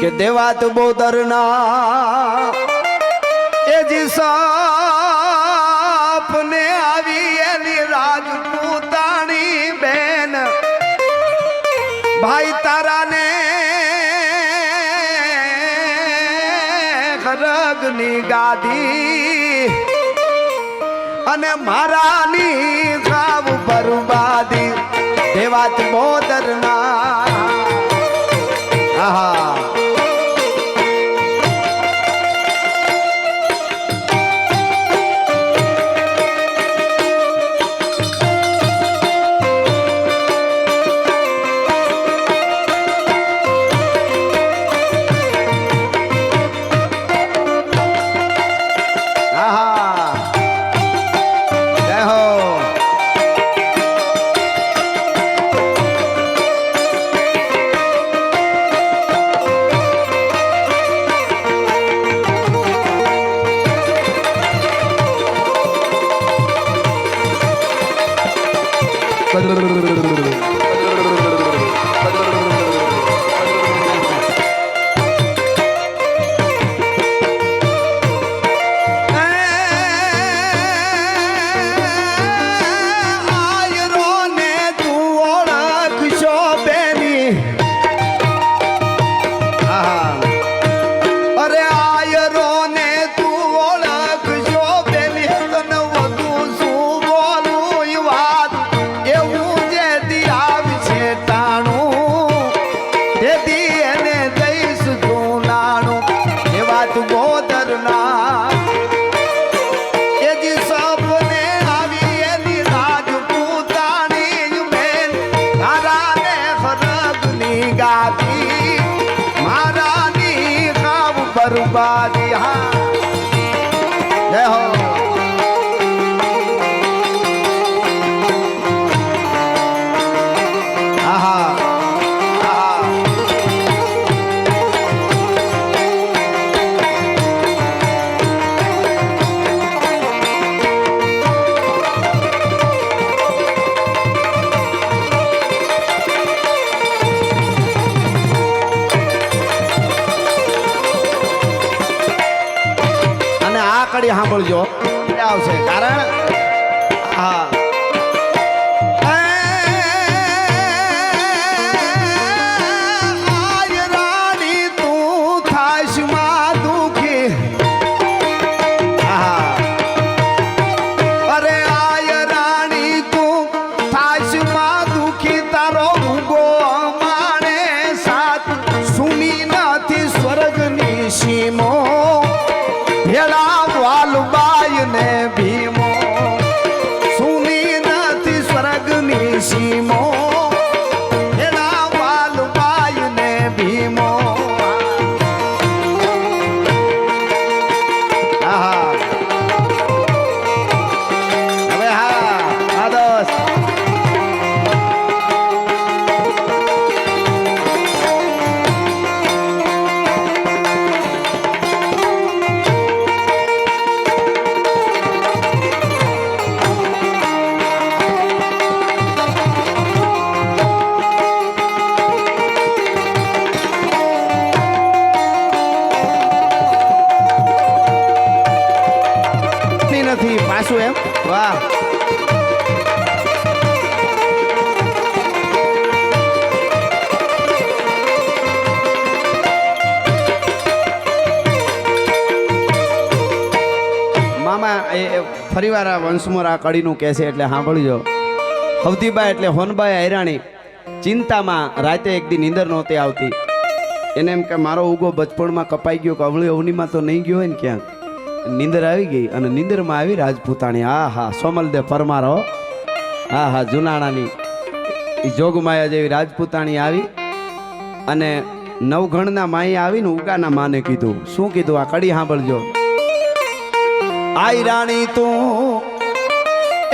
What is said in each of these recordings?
કે દેવાત બોદરના એ જી સાપને આવી એની રાજપૂતાણી બેન. ભાઈ તારાને ખરગની ગાદી અને મારાની ખાવ બરબાદી દેવાત બોદરના. આહા. એને દઈશ જૂનાણું એ વાત ગોદરના મારાની ખાવ બરબાદી. હા. જય હો સાંભળજો. આવશે. કારણ હા. વાહ. મામા, એ ફરીવાર આ વંશમોર આ કડીનું કહે છે એટલે સાંભળજો. હવતીબાઈ એટલે હોનબાઈ હૈરાણી. ચિંતામાં રાતે એક દી નીંદર નહોતી આવતી. એને એમ કે મારો ઉગો બચપણમાં કપાઈ ગયો કે અવળી અવનીમાં તો નહીં ગયો હોય ને ક્યાંક. નીંદર આવી ગઈ અને નીંદરમાં આવી રાજપૂતાણી. આ હા સોમલદેવ પરમારો. હા હા જુનાણાની જોગમાયા જેવી રાજપૂતાણી આવી અને નવઘણના માઈ આવીને ઉગાના માને કીધું. શું કીધું? આ કડી સાંભળજો. આઈ રાણી તું,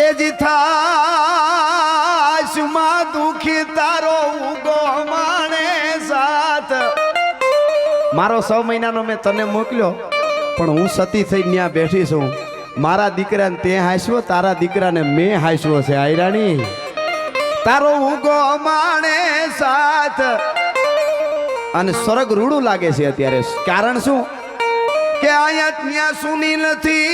એ જીથાશમાં દુખી તારો ઉગો માણે સાથ. મારો સો મહિનાનો મેં તને મોકલ્યો. પણ હું સતી થઈ ત્યાં બેઠી છું. મારા દીકરાને તે હાંસવો તારા દીકરાને મેં હાંસવો છે આયરાણી તારો ઊંઘો માણે સાથ. અને સ્વર્ગ રૂડું લાગે છે અત્યારે. કારણ શું? કે અહીંયા ત્યાં સુની નથી.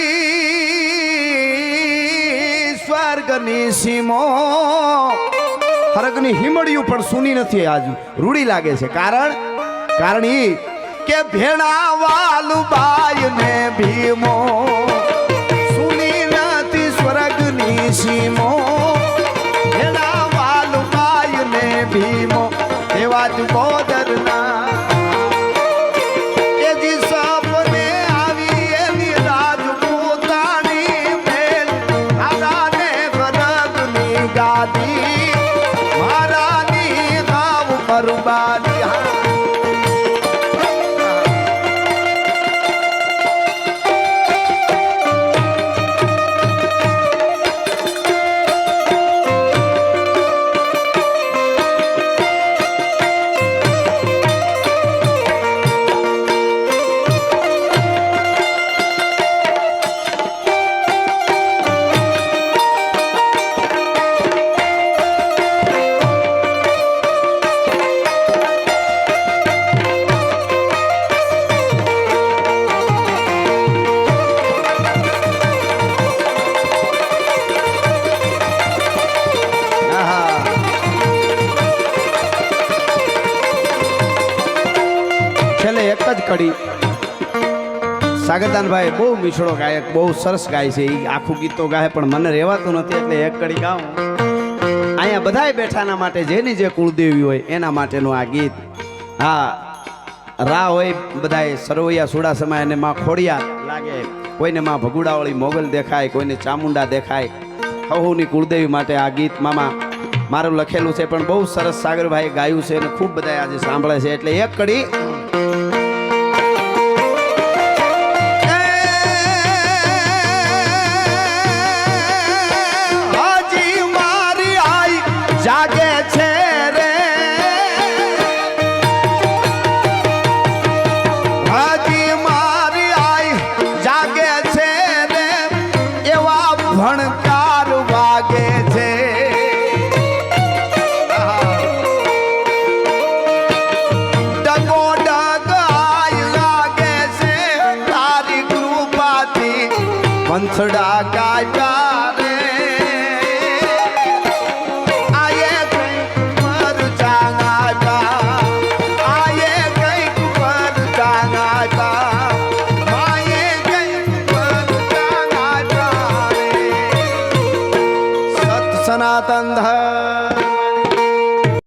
સ્વર્ગની સીમો. સ્વર્ગની હિમડિયું પણ સુની નથી. આજ રૂડી લાગે છે. કારણ? કારણ ઈ કે ભેણા વાલુબાઈ ને ભીમો, સુની નથી સ્વર્ગની સીમો. ભેણા વાલુબાઈ ને ભીમો એવા જ ગરગની ગાદી. મારાની ગાવ પરબાની હા. છેલ્લે એક જ કડી. સાગરદાનભાઈ બહુ મીઠડો ગાયક, બહુ સરસ ગાય છે. એ આખું ગીત તો ગાય, પણ મને રહેવાતું નથી એટલે એક કડી ગાઉં. અહીંયા બધાય બેઠાના માટે જેની જે કુળદેવી હોય, એના માટેનું આ ગીત. હા, રા હોય, બધાય સરવૈયા સુડા સમય અને માં ખોડિયા લાગે. કોઈને માં ભગુડાવાળી મોગલ દેખાય, કોઈને ચામુંડા દેખાય. હહુની કુળદેવી માટે આ ગીત મામા મારું લખેલું છે, પણ બહુ સરસ સાગરભાઈ ગાયું છે અને ખૂબ બધા આજે સાંભળે છે. એટલે એક કડી પંથડા ગાયા